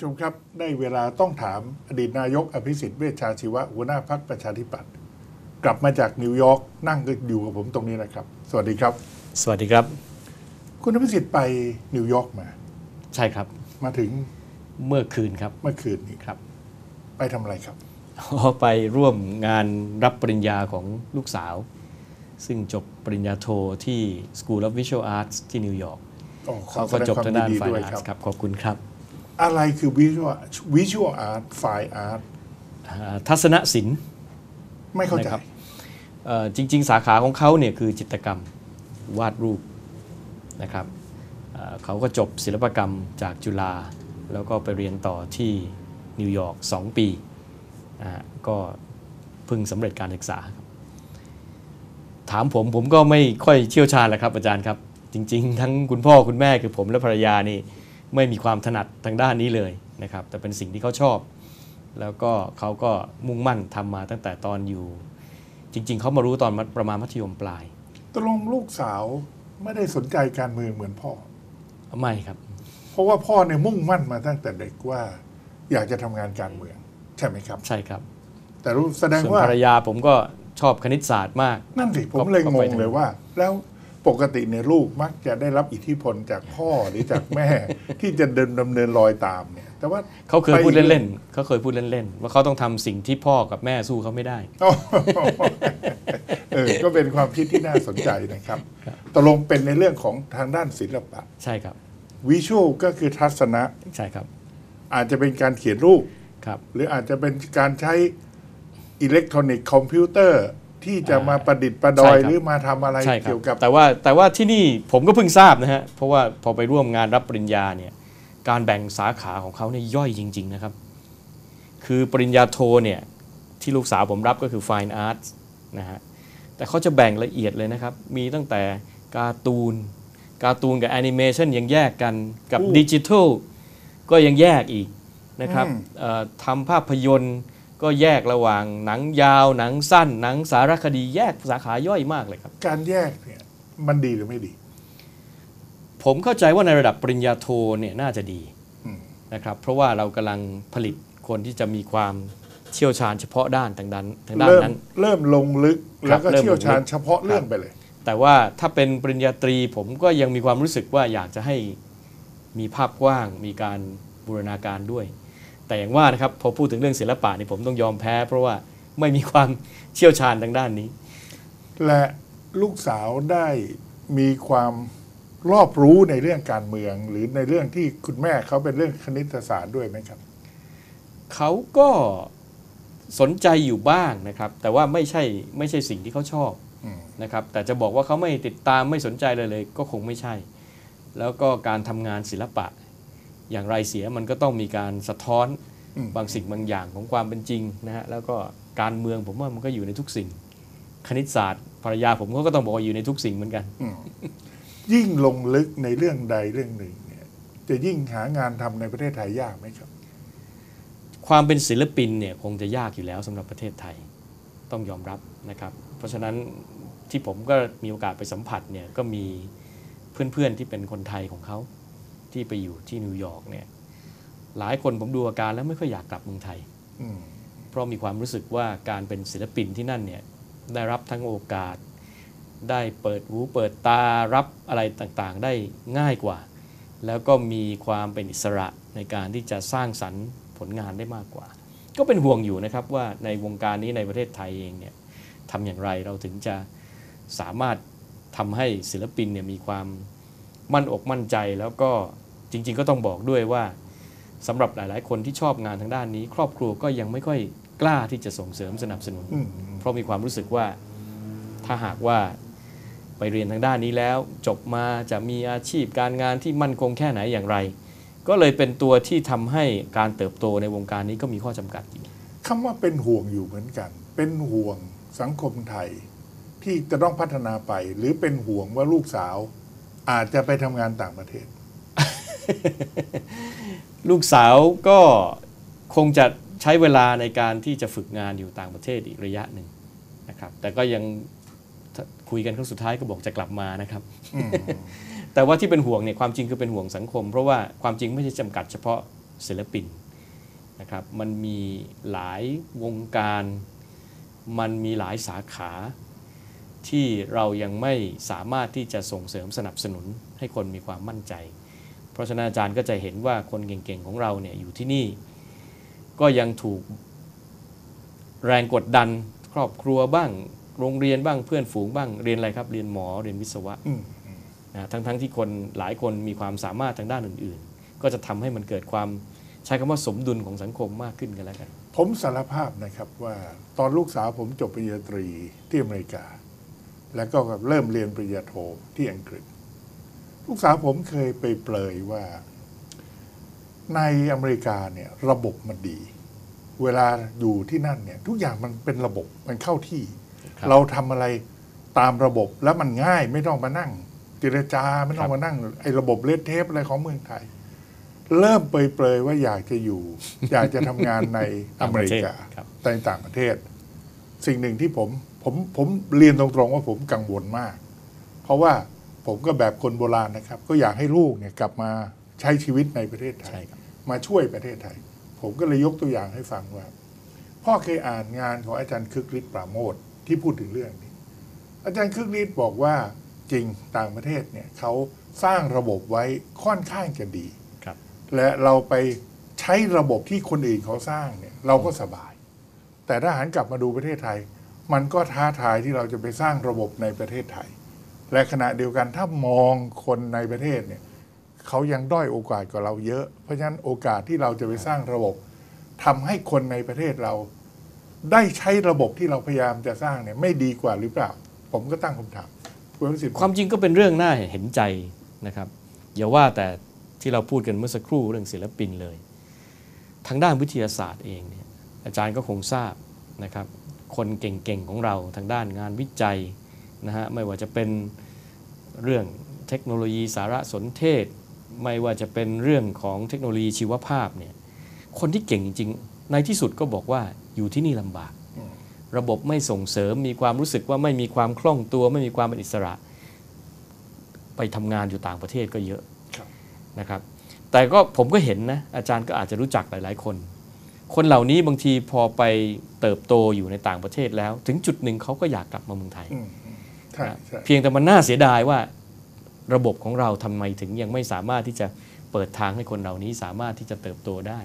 ผู้ชมครับ ได้เวลาต้องถามอดีตนายกอภิสิทธิ์เวชชาชีวะหัวหน้าพักประชาธิปัตย์กลับมาจากนิวยอร์กนั่งก็อยู่กับผมตรงนี้นะครับ สวัสดีครับ สวัสดีครับ คุณอภิสิทธิ์ไปนิวยอร์กมา ใช่ครับ มาถึงเมื่อคืนครับ เมื่อคืนนี้ครับ ไปทำอะไรครับไปร่วมงานรับปริญญาของลูกสาว ซึ่งจบปริญญาโทที่ School of Visual Arts ที่นิวยอร์กอ๋อขอเขาแสก็ดงจบความทางยิด้านดีฝ่ายด้วยอาคร์รัตบครับขอบคุณครับ อะไรคือวิชวลวิชวลอาร์ตไฟอาร์ตอ่าทัศนศิลป์ไม่เข้าใจนะครับเอ่อจริง ๆ สาขาของเขาเนี่ยคือจิตรกรรมวาดรูปนะครับเอ่อเขาก็จบศิลปกรรมจากจุฬาแล้วก็ไปเรียนต่อที่นิวยอร์ก2ปีนะฮะก็เพิ่งสำเร็จการศึกษาครับถามผมผมก็ไม่ค่อยเชี่ยวชาญแหละครับอาจารย์ครับ จริง ๆ ทั้งคุณพ่อคุณแม่คือผมและภรรยานี่ ไม่มีความถนัดทางด้านนี้เลยนะครับ แต่เป็นสิ่งที่เขาชอบ แล้วก็เขาก็มุ่งมั่นทำมาตั้งแต่ตอนอยู่ จริง ๆ เขามารู้ตอนมัธประมาณมัธยมปลายตกลงลูกสาวไม่ได้สนใจการเมืองเหมือนพ่อ ไม่ครับ เพราะว่าพ่อเนี่ยมุ่งมั่นมาตั้งแต่เด็กว่า อยากจะทำงานการเมือง ใช่ไหมครับ ใช่ครับ แต่รู้แสดงส่วนว่าภรรยาผมก็ชอบคณิตศาสตร์มาก นั่นสิผมก็เลยก็งไปงทางเลยว่า แล้ว ปกติเนี่ยลูกมักจะได้รับอิทธิพลจากพ่อหรือจากแม่ ที่จะเดินดำเนินรอยตามเนี่ย แต่ว่าเขาเคยไปพูดเล่นๆเขาเคยพูดเล่นๆว่าเขาต้องทำสิ่งที่พ่อกับแม่สู้เขาไม่ได้อ๋อเออก็เป็นความคิดที่น่าสนใจนะครับตกลงเป็นในเรื่องของทางด้านศิลปะ ใช่ครับวิชวลก็คือทัศนะใช่ครับ อาจจะเป็นการเขียนรูปครับ หรืออาจจะเป็นการใช้อิเล็กทรอนิกส์คอมพิวเตอร์ ที่จะมาประดิษฐ์ประดอยใช่ครับ หรือมาทำอะไรใช่ครับเกี่ยวกับ แต่ว่าแต่ว่าที่นี่ผมก็เพิ่งทราบนะฮะเพราะว่าพอไปร่วมงานรับปริญญาเนี่ยการแบ่งสาขาของเขาเนี่ยย่อยจริง ๆ นะครับ คือปริญญาโทเนี่ยที่ลูกสาวผมรับก็คือ Fine Arts นะฮะแต่เขาจะแบ่งละเอียดเลยนะครับ มีตั้งแต่การ์ตูน การ์ตูนกับแอนิเมชันยังแยกกันกับอู้ดิจิทัลก็ยังแยกอีกนะครับอืม เอ่อทำภาพยนตร์ ก็แยกระหว่างหนังยาว หนังสั้น หนังสารคดีแยกสาขาย่อยมากเลยครับ การแยกเนี่ยมันดีหรือไม่ดี ผมเข้าใจว่าในระดับปริญญาโทเนี่ยน่าจะดีอืมนะครับ เพราะว่าเรากำลังผลิตคนที่จะมีความเชี่ยวชาญเฉพาะด้านทางด้านทางด้านเริ่มนั้น เริ่มลงลึกครับแล้วก็เริ่มเชี่ยวชาญลงลึกเฉพาะเรื่องไปเลย แต่ว่าถ้าเป็นปริญญาตรีผมก็ยังมีความรู้สึกว่าอยากจะให้มีภาพกว้างมีการบูรณาการด้วย แต่อย่างว่านะครับพอพูดถึงเรื่องศิลปะนี่ผมต้องยอมแพ้ เพราะว่าไม่มีความเชี่ยวชาญทางด้านนี้ และลูกสาวได้มีความรอบรู้ในเรื่องการเมือง หรือในเรื่องที่คุณแม่เขาเป็นเรื่องคณิตศาสตร์ด้วยไหมครับเขาก็สนใจอยู่บ้างนะครับ แต่ว่าไม่ใช่ไม่ใช่สิ่งที่เขาชอบอืมนะครับ แต่จะบอกว่าเขาไม่ติดตามไม่สนใจเลยเลย ก็คงไม่ใช่ แล้วก็การทำงานศิลปะ อย่างไรเสียมันก็ต้องมีการสะท้อนอืมบางสิ่งบางอย่างของความเป็นจริงนะฮะแล้วก็การเมืองผมว่ามันก็อยู่ในทุกสิ่ง คณิตศาสตร์ภรรยาผมเขาก็ต้องบอกว่าอยู่ในทุกสิ่งเหมือนกันอืมยิ่งลงลึกในเรื่องใดเรื่องหนึ่งเนี่ยจะยิ่งหางานทำในประเทศไทยยากไหมครับ ความเป็นศิลปินเนี่ยคงจะยากอยู่แล้วสำหรับประเทศไทยต้องยอมรับนะครับ เพราะฉะนั้นที่ผมก็มีโอกาสไปสัมผัสเนี่ยก็มีเพื่อนๆที่เป็นคนไทยของเขา ที่ไปอยู่ที่นิวยอร์กเนี่ยหลายคนผมดูอาการแล้วไม่ค่อยอยากกลับเมืองไทยอืมเพราะมีความรู้สึกว่าการเป็นศิลปินที่นั่นเนี่ยได้รับทั้งโอกาส ได้เปิดหูเปิดตารับอะไรต่างๆ ได้ง่ายกว่า แล้วก็มีความเป็นอิสระในการที่จะสร้างสรรค์ผลงานได้มากกว่า ก็เป็นห่วงอยู่นะครับว่าในวงการนี้ในประเทศไทยเองเนี่ยทำอย่างไรเราถึงจะสามารถทำให้ศิลปินเนี่ยมีความ มั่นอกมั่นใจแล้วก็จริง ๆ ก็ต้องบอกด้วยว่าสำหรับหลายๆ คนที่ชอบงานทางด้านนี้ ครอบครัวก็ยังไม่ค่อยกล้าที่จะส่งเสริมสนับสนุนอืมเพราะมีความรู้สึกว่าถ้าหากว่าไปเรียนทางด้านนี้แล้ว จบมาจะมีอาชีพการงานที่มั่นคงแค่ไหนอย่างไร ก็เลยเป็นตัวที่ทำให้การเติบโตในวงการนี้ก็มีข้อจำกัดอยู่คำว่าเป็นห่วงอยู่เหมือนกัน เป็นห่วงสังคมไทยที่จะต้องพัฒนาไป หรือเป็นห่วงว่าลูกสาว อาจจะไปทำงานต่างประเทศ ลูกสาวก็คงจะใช้เวลาในการที่จะฝึกงานอยู่ต่างประเทศอีกระยะหนึ่งนะครับ แต่ก็ยังคุยกันครั้งสุดท้ายก็บอกจะกลับมานะครับอืมแต่ว่าที่เป็นห่วงเนี่ยความจริงคือเป็นห่วงสังคม เพราะว่าความจริงไม่ใช่จำกัดเฉพาะศิลปินนะครับ มันมีหลายวงการ มันมีหลายสาขา ที่เรายังไม่สามารถที่จะส่งเสริมสนับสนุนให้คนมีความมั่นใจ เพราะฉะนั้นอาจารย์ก็จะเห็นว่าคนเก่งๆของเราเนี่ยอยู่ที่นี่ ก็ยังถูกแรงกดดันครอบครัวบ้าง โรงเรียนบ้างเพื่อนฝูงบ้างเรียนอะไรครับ เรียนหมอเรียนวิศวะอืมนะทั้งทั้งที่คนหลายคนมีความสามารถทางด้านอื่น ๆ ก็จะทำให้มันเกิดความใช้คำว่าสมดุลของสังคมมากขึ้นกันแล้วกัน ผมสารภาพนะครับว่าตอนลูกสาวผมจบปริญญาตรีที่อเมริกา แล้วก็เริ่มเรียนปริญญาโทที่อังกฤษ ลูกสาวผมเคยไปเปลยว่า ในอเมริกาเนี่ยระบบมันดี เวลาอยู่ที่นั่นเนี่ยทุกอย่างมันเป็นระบบมันเข้าที่ครับเราทำอะไรตามระบบแล้วมันง่ายไม่ต้องมานั่งเจรจาไม่ต้องมานั่งไอ้ระบบเลดเทปอะไรของเมืองไทย เริ่มเปรยๆว่าอยากจะอยู่ อยากจะทำงานในอเมริกาครับในต่างประเทศ สิ่งหนึ่งที่ผมผมผมเรียนตรงๆว่าผมกังวลมาก เพราะว่าผมก็แบบคนโบราณนะครับ ก็อยากให้ลูกเนี่ยกลับมาใช้ชีวิตในประเทศไทใช่ยครับมาช่วยประเทศไทย ผมก็เลยยกตัวอย่างให้ฟังว่า พ่อเคยอ่านงานของอาจารย์คึกฤทธิ์ปราโมทที่พูดถึงเรื่องนี้ อาจารย์คึกฤทธิ์บอกว่าจริงต่างประเทศเนี่ยเขาสร้างระบบไว้ค่อนข้างจะดีครับและเราไปใช้ระบบที่คนอื่นเขาสร้างเนี่ย เราก็สบาย แต่ถ้าหันกลับมาดูประเทศไทย มันก็ท้าทายที่เราจะไปสร้างระบบในประเทศไทย และขณะเดียวกันถ้ามองคนในประเทศเนี่ยเขายังด้อยโอกาสกว่าเราเยอะ เพราะฉะนั้นโอกาสที่เราจะไปสร้างระบบทำให้คนในประเทศเราได้ใช้ระบบที่เราพยายามจะสร้างเนี่ยไม่ดีกว่าหรือเปล่า ผมก็ตั้งคำถามคุณวิสิทธิ์ความจริงก็เป็นเรื่องน่าเห็นใจนะครับอย่าว่าแต่ที่เราพูดกันเมื่อสักครู่เรื่องศิลปินเลย ทางด้านวิทยาศาสตร์เองเอาจารย์ก็คงทราบนะครับ คนเก่งๆของเราทางด้านงานวิจัยนะฮะไม่ว่าจะเป็นเรื่องเทคโนโลยีสารสนเทศ ไม่ว่าจะเป็นเรื่องของเทคโนโลยีชีวภาพเนี่ยคนที่เก่งจริงๆ ในที่สุดก็บอกว่าอยู่ที่นี่ลำบาก ระบบไม่ส่งเสริมมีความรู้สึกว่าไม่มีความคล่องตัว ไม่มีความเป็นอิสระ ไปทำงานอยู่ต่างประเทศก็เยอะนะครับ แต่ก็ผมก็เห็นนะอาจารย์ก็อาจจะรู้จักหลาย ๆ คน คนเหล่านี้บางทีพอไปเติบโตอยู่ในต่างประเทศแล้ว ถึงจุดหนึ่งเขาก็อยากกลับมาเมืองไทยอืมอืมใช่นะใช่เพียงแต่มันน่าเสียดายว่าระบบของเราทำไมถึงยังไม่สามารถที่จะเปิดทางให้คนเหล่านี้สามารถที่จะเติบโตได้